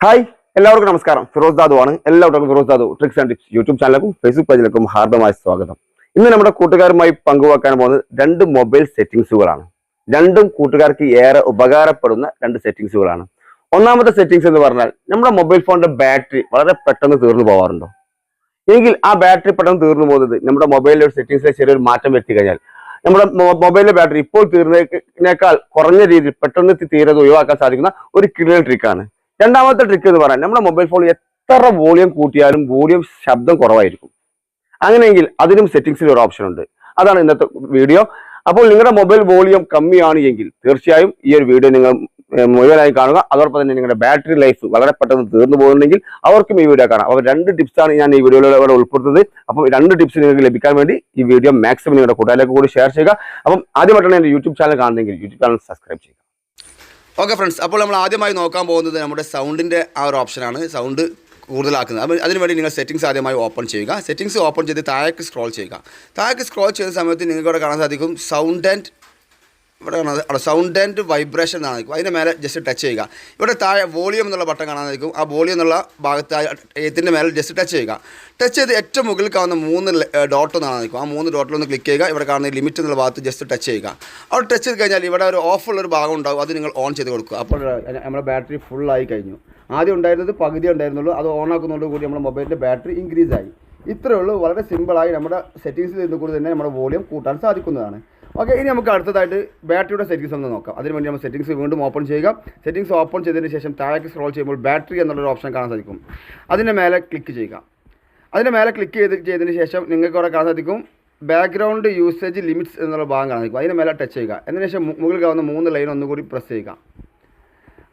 Hi എല്ലാവർക്കും നമസ്കാരം. ഫിറോസ് ദാദു ആണ്. എല്ലാവർക്കും Firoz Dadu tricks and tips YouTube ചാനലിലേക്കും Facebook പേജിലേക്കും ഹാർദമായ സ്വാഗതം. ഇന്ന് നമ്മുടെ കൂട്ടുകാരുമായി പങ്കുവെക്കാൻ പോകുന്നത് രണ്ട് മൊബൈൽ സെറ്റിംഗ്സുകളാണ് രണ്ടും കൂട്ടുകാർക്ക് ഏറെ ഉപകാരപ്പെടുന്ന രണ്ട് സെറ്റിംഗ്സുകളാണ് ഒന്നാമത്തെ സെറ്റിംഗ്സ് എന്ന് പറഞ്ഞാൽ നമ്മുടെ മൊബൈൽ ഫോണിന്റെ ബാറ്ററി വളരെ പെട്ടെന്ന് തീർന്നു പോകാറുണ്ടോ എങ്കിൽ ആ ബാറ്ററി പെട്ടെന്ന് തീർന്നു പോകുന്നത് നമ്മുടെ മൊബൈലിലെ ഒരു സെറ്റിംഗ്സിലെ ചെറിയൊരു മാറ്റം വരുത്തി കഴിഞ്ഞാൽ നമ്മുടെ മൊബൈലിലെ ബാറ്ററി ഇപ്പോൾ തീർന്നതിനേക്കാൾ കുറഞ്ഞ രീതിയിൽ പെട്ടെന്ന് തീരത് ഒഴിവാക്കാൻ സാധിക്കുന്ന ഒരു കിടിലൻ ട്രിക്കാണ് രണ്ടാമത്തെ ട്രിക്ക് എന്ന് പറയാൻ നമ്മുടെ മൊബൈൽ ഫോൺ എത്ര വോളിയം കൂട്ടിയാലും വോളിയം ശബ്ദം കുറവായിരിക്കും. അങ്ങനെയെങ്കിൽ അതിനും സെറ്റിംഗ്സിൽ ഒരു ഓപ്ഷൻ ഉണ്ട്. അതാണ് ഇന്നത്തെ വീഡിയോ അപ്പോൾ നിങ്ങളുടെ മൊബൈൽ വോളിയം കമ്മിയാണ് എങ്കിൽ തീർച്ചയായും ഈ ഒരു വീഡിയോ നിങ്ങൾ മുഴുവനായി കാണുക. അതോടൊപ്പം തന്നെ നിങ്ങളുടെ ബാറ്ററി ലൈഫ് വളരെ പെട്ടെന്ന് തീർന്നു പോകുന്നുണ്ടെങ്കിൽ അവർക്കും ഈ വീഡിയോ കാണാം. അപ്പോൾ രണ്ട് ടിപ്സാണ് ഞാൻ ഈ വീഡിയോയിലൂടെ ഉൾപ്പെടുത്തുന്നത്. അപ്പോൾ രണ്ട് ടിപ്സ് നിങ്ങൾക്ക് ലഭിക്കാൻ വേണ്ടി ഈ വീഡിയോ മാക്സിമം നിങ്ങളുടെ കൂട്ടുകാരിലേക്ക് കൂടി ഷെയർ ചെയ്യുക. അപ്പം ആദ്യമായിട്ടാണ് എന്റെ യൂട്യൂബ് ചാനൽ കാണുന്നതെങ്കിൽ യൂട്യൂബ് ചാനൽ സബ്സ്ക്രൈബ് ചെയ്യുക. ഓക്കെ ഫ്രണ്ട്സ് അപ്പോൾ നമ്മൾ ആദ്യമായി നോക്കാൻ പോകുന്നത് നമ്മുടെ സൗണ്ടിന്റെ ആ ഒരു ഓപ്ഷനാണ് സൗണ്ട് കൂടുതലാക്കുന്നത്. അപ്പോൾ അതിനുവേണ്ടി നിങ്ങൾ സെറ്റിംഗ്സ് ആദ്യമായി ഓപ്പൺ ചെയ്യുക. സെറ്റിംഗ്സ് ഓപ്പൺ ചെയ്ത് താഴേക്ക് സ്ക്രോൾ ചെയ്യുക. താഴേക്ക് സ്ക്രോൾ ചെയ്യുന്ന സമയത്ത് നിങ്ങൾക്ക് ഇവിടെ കാണാൻ സാധിക്കും സൗണ്ട് ആൻഡ് ഇവിടെ കാണാൻ അവിടെ സൗണ്ട് ആൻഡ് വൈബ്രേഷൻ എന്നാണ് നിൽക്കും അതിന്റെ മേലെ ജസ്റ്റ് ടച്ച് ചെയ്യുക. ഇവിടെ താഴെ വോളിയം എന്നുള്ള ബട്ടൺ കാണാൻ നിൽക്കും. ആ വോളിയം എന്നുള്ള ഭാഗത്ത് ഏത്തിന്റെ മേലെ ജസ്റ്റ് ടച്ച് ചെയ്യുക. ടച്ച് ചെയ്ത് ഏറ്റവും മുകളിൽ കാണുന്ന മൂന്ന് ഡോട്ട് എന്നാണ് നിൽക്കും ആ മൂന്ന് ഡോട്ടിൽ ഒന്ന് ക്ലിക്ക് ചെയ്യുക. ഇവിടെ കാണുന്ന ലിമിറ്റ് എന്നുള്ള ഭാഗത്ത് ജസ്റ്റ് ടച്ച് ചെയ്യുക. അവിടെ ടച്ച് ചെയ്ത് കഴിഞ്ഞാൽ ഇവിടെ ഒരു ഓഫുള്ളൊരു ഭാഗം ഉണ്ടാകും അത് നിങ്ങൾ ഓൺ ചെയ്ത് കൊടുക്കുക. അപ്പോൾ നമ്മുടെ ബാറ്ററി ഫുള്ളായി കഴിഞ്ഞു. ആദ്യം ഉണ്ടായിരുന്നത് പകുതി ഉണ്ടായിരുന്നുള്ളൂ. അത് ഓൺ ആക്കുന്നതോട് കൂടി നമ്മുടെ മൊബൈലിന്റെ ബാറ്ററി ഇൻക്രീസ് ആയി. ഇത്രയേ ഉള്ളൂ. വളരെ സിമ്പിളായി നമ്മുടെ സെറ്റിങ്സിൽ നിന്ന് കൂടി തന്നെ നമ്മുടെ വോളിയം കൂട്ടാൻ സാധിക്കുന്നതാണ്. ഓക്കെ ഇനി നമുക്ക് അടുത്തതായിട്ട് ബാറ്ററിയുടെ സെറ്റിംഗ്സ് ഒന്ന് നോക്കാം. അതിന് വേണ്ടി നമ്മൾ സെറ്റിംഗ്സ് വീണ്ടും ഓപ്പൺ ചെയ്യുക. സെറ്റിംഗ്സ് ഓപ്പൺ ചെയ്തതിന് ശേഷം താഴേക്ക് സ്ക്രോൾ ചെയ്യുമ്പോൾ ബാറ്ററി എന്നുള്ളൊരു ഓപ്ഷൻ കാണാൻ സാധിക്കും. അതിന്റെ മേലെ ക്ലിക്ക് ചെയ്യുക. അതിന്റെ മേലെ ക്ലിക്ക് ചെയ്ത് ചെയ്തതിന് ശേഷം നിങ്ങൾക്ക് അവിടെ കാണാൻ സാധിക്കും ബാക്ക്ഗ്രൗണ്ട് യൂസേജ് ലിമിറ്റ്സ് എന്നുള്ള ഭാഗം കാണാൻ സാധിക്കും. അതിന് മേലെ ടച്ച് ചെയ്യുക. അതിന് ശേഷം മുകളിൽ കാണുന്ന മൂന്ന് ലൈൻ ഒന്നുകൂടി പ്രസ് ചെയ്യുക.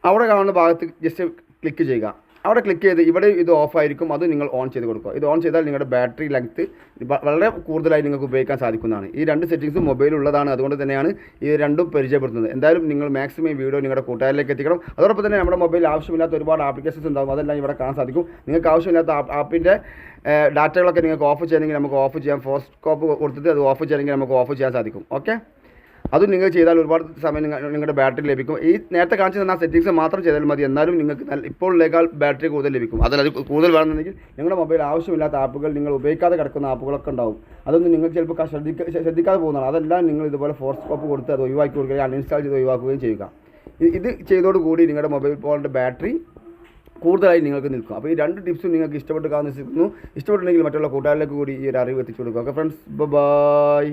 അവിടെ കാണുന്ന ഭാഗത്ത് ജസ്റ്റ് ക്ലിക്ക് ചെയ്യുക. അവിടെ ക്ലിക്ക് ചെയ്ത് ഇവിടെ ഇത് ഓഫ് ആയിരിക്കും അത് നിങ്ങൾ ഓൺ ചെയ്ത് കൊടുക്കുക. ഇത് ഓൺ ചെയ്താൽ നിങ്ങളുടെ ബാറ്ററി ലെങ്ത്ത് വളരെ കൂടുതലായി നിങ്ങൾക്ക് ഉപയോഗിക്കാൻ സാധിക്കുന്നതാണ്. ഈ രണ്ട് സെറ്റിങ്സും മൊബൈലിൽ ഉള്ളതാണ്. അതുകൊണ്ട് തന്നെയാണ് ഈ രണ്ടും പരിചയപ്പെടുത്തുന്നത്. എന്തായാലും നിങ്ങൾ മാക്സിമം വീഡിയോ നിങ്ങളുടെ കൂട്ടുകാരിലേക്ക് എത്തിക്കണം. അതോടൊപ്പം തന്നെ നമ്മുടെ മൊബൈൽ ആവശ്യമില്ലാത്ത ഒരുപാട് ആപ്ലിക്കേഷൻസ് ഉണ്ടാകും അതെല്ലാം ഇവിടെ കാണാൻ സാധിക്കും. നിങ്ങൾക്ക് ആവശ്യമില്ലാത്ത ആപ്പിന്റെ ഡാറ്റകളൊക്കെ നിങ്ങൾക്ക് ഓഫ് ചെയ്യണമെങ്കിൽ നമുക്ക് ഓഫ് ചെയ്യാം. ഫോസ്റ്റ് കോപ്പ് കൊടുത്തിട്ട് അത് ഓഫ് ചെയ്യണമെങ്കിൽ നമുക്ക് ഓഫ് ചെയ്യാൻ സാധിക്കും. ഓക്കെ അത് നിങ്ങൾ ചെയ്താൽ ഒരുപാട് സമയം നിങ്ങളുടെ ബാറ്ററി ലഭിക്കും. ഈ നേരത്തെ കാണിച്ചു തന്ന സെറ്റിങ്സ് മാത്രം ചെയ്താൽ മതി. എന്നാലും നിങ്ങൾക്ക് ഇപ്പോഴേക്കാൾ ബാറ്ററി കൂടുതൽ ലഭിക്കും. അതിൽ അത് കൂടുതൽ വേണമെന്നുണ്ടെങ്കിൽ നിങ്ങളുടെ മൊബൈൽ ആവശ്യമില്ലാത്ത ആപ്പുകൾ നിങ്ങൾ ഉപയോഗിക്കാതെ കിടക്കുന്ന ആപ്പുകളൊക്കെ ഉണ്ടാവും. അതൊന്നും നിങ്ങൾ ചിലപ്പോൾ ശ്രദ്ധിക്ക ശ്രദ്ധിക്കാതെ പോകുന്നതാണ്. അതെല്ലാം നിങ്ങൾ ഇതുപോലെ ഫോർസ് കോപ്പ് കൊടുത്ത് അത് ഒഴിവാക്കി കൊടുക്കുകയും അൺഇൻസ്റ്റാൾ ചെയ്ത് ഒഴിവാക്കുകയും ചെയ്യുക. ഇത് ചെയ്തോടുകൂടി നിങ്ങളുടെ മൊബൈൽ ഫോണിന്റെ ബാറ്ററി കൂടുതലായി നിങ്ങൾക്ക് നിൽക്കും. അപ്പോൾ ഈ രണ്ട് ടിപ്സും നിങ്ങൾക്ക് ഇഷ്ടപ്പെട്ട് കാണുന്നു ഇഷ്ടപ്പെട്ടിട്ടുണ്ടെങ്കിൽ മറ്റുള്ള കൂട്ടുകാരിലേക്ക് കൂടി ഈ ഒരു അറിവ് എത്തിച്ചു കൊടുക്കുക. Okay friends. ബൈ.